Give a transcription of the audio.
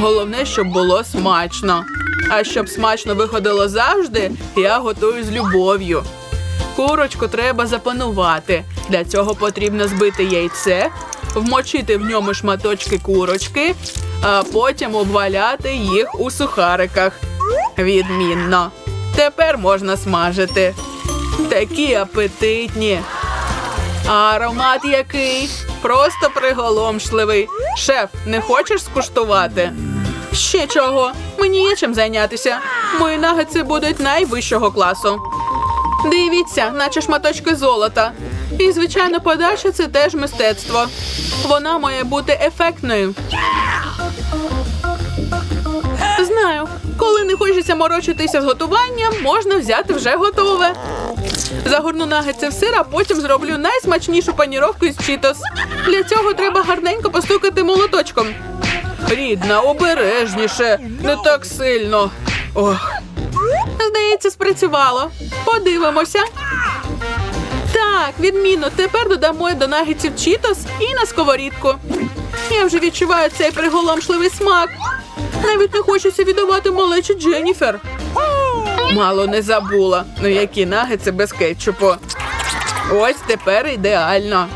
Головне, щоб було смачно. А щоб смачно виходило завжди, я готую з любов'ю. Курочку треба запанувати. Для цього потрібно збити яйце, вмочити в ньому шматочки курочки, а потім обваляти їх у сухариках. Відмінно. Тепер можна смажити. Такі апетитні. А аромат який? Просто приголомшливий. Шеф, не хочеш скуштувати? Ще чого? Мені є чим зайнятися. Мої нагетси будуть найвищого класу. Дивіться, наче шматочки золота. І, звичайно, подача це теж мистецтво. Вона має бути ефектною. Знаю, коли не хочеться морочитися з готуванням, можна взяти вже готове. Загорну нагетси в сир, а потім зроблю найсмачнішу паніровку із чітос. Для цього треба гарненько постукати молоточком. Рідна, обережніше, не так сильно. Ох. Здається, спрацювало. Подивимося. Так, відмінно. Тепер додамо до нагетсів чітос і на сковорідку. Я вже відчуваю цей приголомшливий смак. Навіть не хочеться віддавати малечу Дженніфер. Мало не забула. Ну які нагетси без кетчупу. Ось тепер ідеально.